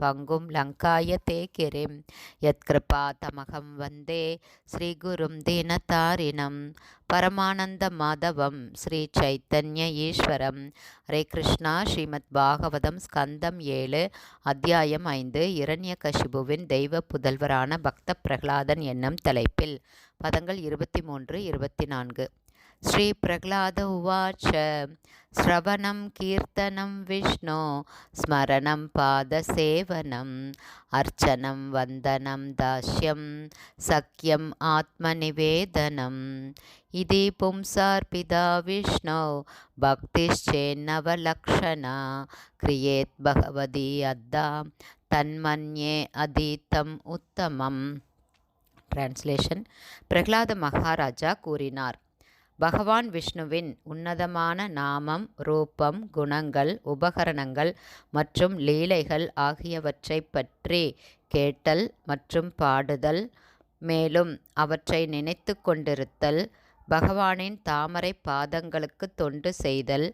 பங்கும் லங்காய தே கிரிம் யத்கிருபா தமகம் வந்தே ஸ்ரீகுரும் தீனதாரிணம் பரமானந்த மாதவம் ஸ்ரீ சைத்தன்ய ஈஸ்வரம். ஹரே கிருஷ்ணா ஸ்ரீமத் பாகவதம் ஸ்கந்தம் ஏழு அத்தியாயம் ஐந்து இரண்ய கஷிபுவின் தெய்வ புதல்வரான பக்த பிரகலாதன் என்னும் தலைப்பில். பதங்கள் இருபத்தி மூன்று இருபத்தி நான்கு. श्रीप्रह्लाद उवाच श्रवणं कीर्तनं विष्णो स्मरणं पादसेवनम् अर्चनं वन्दनं दास्यं सख्यम् आत्मनिवेदनम् इति पुंसार्पिता विष्णो भक्तिश्चेन्नवलक्षणा क्रियेत् भगवती अद्दा तन्मन्ये अधीतम् उत्तमம் டிரான்ஸ்லேஷன் பிரகலாத மகாராஜா கூறினார் பகவான் விஷ்ணுவின் உன்னதமான நாமம் ரூபம் குணங்கள் உபகரணங்கள் மற்றும் லீலைகள் ஆகியவற்றை பற்றி கேட்டல் மற்றும் பாடுதல் மேலும் அவற்றை நினைத்து கொண்டிருத்தல் பகவானின் தாமரை பாதங்களுக்கு தொண்டு செய்தல்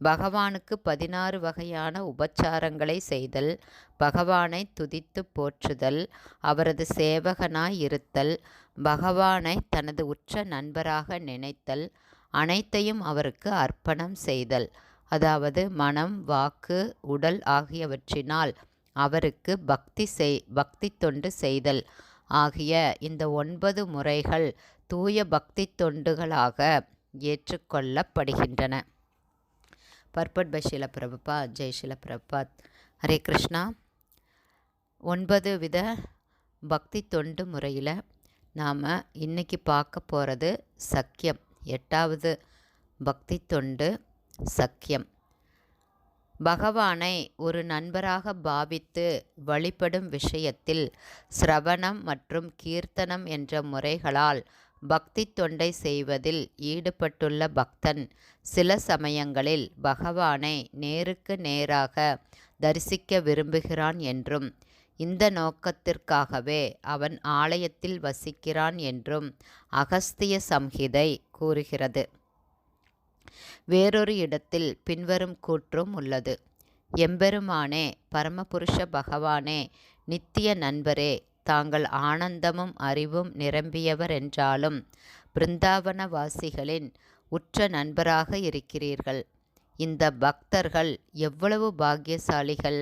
பகவானுக்கு பதினாறு வகையான உபச்சாரங்களை செய்தல் பகவானை துதித்து போற்றுதல் அவரது சேவகனாய் இருத்தல் பகவானை தனது உற்ற நண்பராக நினைத்தல் அனைத்தையும் அவருக்கு அர்ப்பணம் செய்தல். அதாவது மனம் வாக்கு உடல் ஆகியவற்றினால் அவருக்கு பக்தி செய் பக்தி தொண்டு செய்தல். ஆகிய இந்த ஒன்பது முறைகள் தூய பக்தி தொண்டுகளாக ஏற்றுக்கொள்ளப்படுகின்றன. Purport by Srila Prabhupad Jai Srila Hare Krishna. ஒன்பது வித பக்தி தொண்டு முறையில் நாம் இன்றைக்கி பார்க்க போகிறது சக்கியம். எட்டாவது பக்தி தொண்டு சக்கியம். பகவானை ஒரு நண்பராக பாவித்து வழிபடும் விஷயத்தில் சிரவணம் மற்றும் கீர்த்தனம் என்ற முறைகளால் பக்தி தொண்டை செய்வதில் ஈடுபட்டுள்ள பக்தன் சில சமயங்களில் பகவானை நேருக்கு நேராக தரிசிக்க விரும்புகிறான் என்றும் இந்த நோக்கத்திற்காகவே அவன் ஆலயத்தில் வசிக்கிறான் என்றும் அகஸ்திய சம்ஹிதை கூறுகிறது. வேறொரு இடத்தில் பின்வரும் கூற்றும் உள்ளது. எம்பெருமானே பரமபுருஷ பகவானே நித்திய நண்பரே தாங்கள் ஆனந்தமும் அறிவும் நிரம்பியவர் என்றாலும் பிருந்தாவனவாசிகளின் உற்ற நண்பராக இருக்கிறீர்கள். இந்த பக்தர்கள் எவ்வளவு பாக்கியசாலிகள்!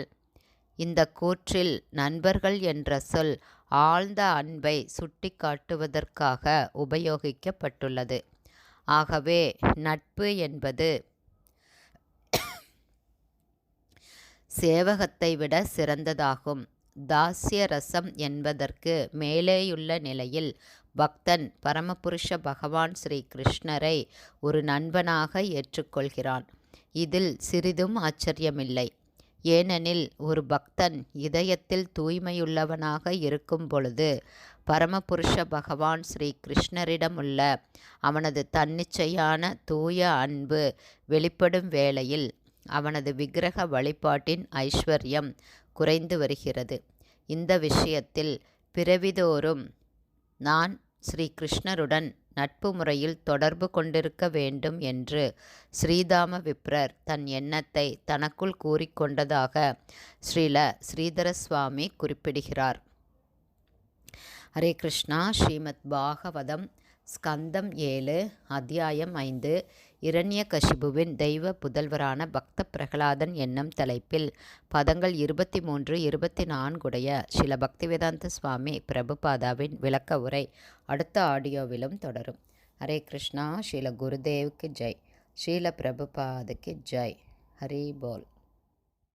இந்த கூற்றில் நண்பர்கள் என்ற சொல் ஆழ்ந்த அன்பை சுட்டிக்காட்டுவதற்காக உபயோகிக்கப்பட்டுள்ளது. ஆகவே நட்பு என்பது சேவகத்தை விட சிறந்ததாகும். தாஸ்ய ரசம் என்பதற்கு மேலேயுள்ள நிலையில் பக்தன் பரமபுருஷ பகவான் ஸ்ரீ கிருஷ்ணரை ஒரு நண்பனாக ஏற்றுக்கொள்கிறான். இதில் சிறிதும் ஆச்சரியமில்லை. ஏனெனில் ஒரு பக்தன் இதயத்தில் தூய்மையுள்ளவனாக இருக்கும் பொழுது பரமபுருஷ பகவான் ஸ்ரீ கிருஷ்ணரிடமுள்ள அவனது தன்னிச்சையான தூய அன்பு வெளிப்படும் வேளையில் அவனது விக்கிரக வழிபாட்டின் ஐஸ்வர்யம் குறைந்து வருகிறது. இந்த விஷயத்தில் பிறவிதோறும் நான் ஸ்ரீ கிருஷ்ணருடன் நட்பு முறையில் தொடர்பு கொண்டிருக்க வேண்டும் என்று ஸ்ரீதாம விப்ரர் தன் எண்ணத்தை தனக்குள் கூறிக்கொண்டதாக ஸ்ரீல ஸ்ரீதர சுவாமி குறிப்பிடுகிறார். ஹரே கிருஷ்ணா. ஸ்ரீமத் பாகவதம் ஸ்கந்தம் ஏழு அத்தியாயம் ஐந்து. இரண்ய கஷிபுவின் தெய்வ புதல்வரான பக்த பிரகலாதன் என்னும் தலைப்பில் பதங்கள் இருபத்தி மூன்று இருபத்தி நான்குடைய சில பக்திவேதாந்த சுவாமி பிரபுபாதாவின் விளக்க உரை அடுத்த ஆடியோவிலும் தொடரும். ஹரே கிருஷ்ணா. ஸ்ரீல குருதேவுக்கு ஜெய். ஸ்ரீல பிரபுபாதுக்கு ஜெய். ஹரி போல்.